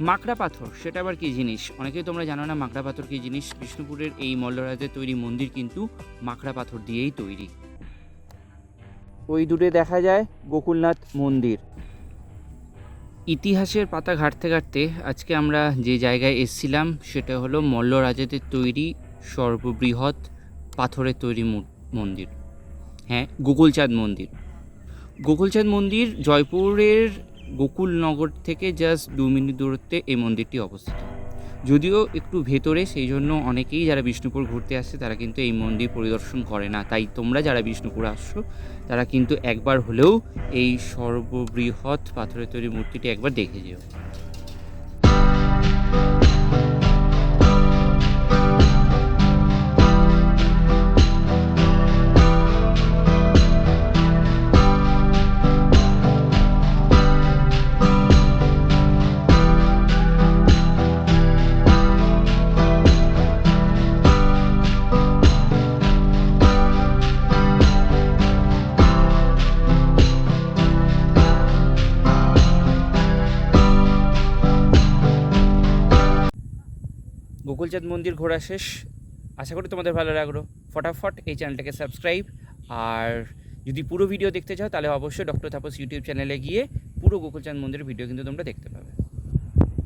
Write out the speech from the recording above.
মাকড়া পাথর সেটা আবার কী জিনিস? অনেকেই তোমরা জানো না মাকড়া পাথর কী জিনিস? বিষ্ণুপুরের এই মল্লরাজের তৈরি মন্দির কিন্তু মাকড়া পাথর দিয়েই তৈরি। ওই দূরে দেখা যায় গোকুলনাথ মন্দির। ইতিহাসের পাতা ঘাঁটতে ঘাঁটতে আজকে আমরা যে জায়গায় এসেছিলাম সেটা হলো মল্ল রাজাদের তৈরি সর্ববৃহৎ পাথরের তৈরি মন্দির। হ্যাঁ গোকুলচাঁদ মন্দির। গোকুলচাঁদ মন্দির জয়পুরের গোকুলনগর থেকে জাস্ট দু মিনিট দূরত্বে এই মন্দিরটি অবস্থিত। যদিও একটু ভেতরে সেই জন্য অনেকেই যারা বিষ্ণুপুর ঘুরতে আসছে তারা কিন্তু এই মন্দির পরিদর্শন করে না। তাই তোমরা যারা বিষ্ণুপুর আসছো, তারা কিন্তু একবার হলেও এই সর্ববৃহৎ পাথরের তৈরি মূর্তিটি একবার দেখে যেও। গোকুলচাঁদ মন্দির ঘোরা শেষ। আশা করি তোমাদের ভালো লাগল। ফটাফট এই চ্যানেলটাকে সাবস্ক্রাইব। আর যদি পুরো ভিডিও দেখতে চাও, তাহলে অবশ্যই ডক্টর তাপস ইউটিউব চ্যানেলে গিয়ে পুরো গোকুলচাঁদ মন্দিরের ভিডিও কিন্তু তোমরা দেখতে পাবে।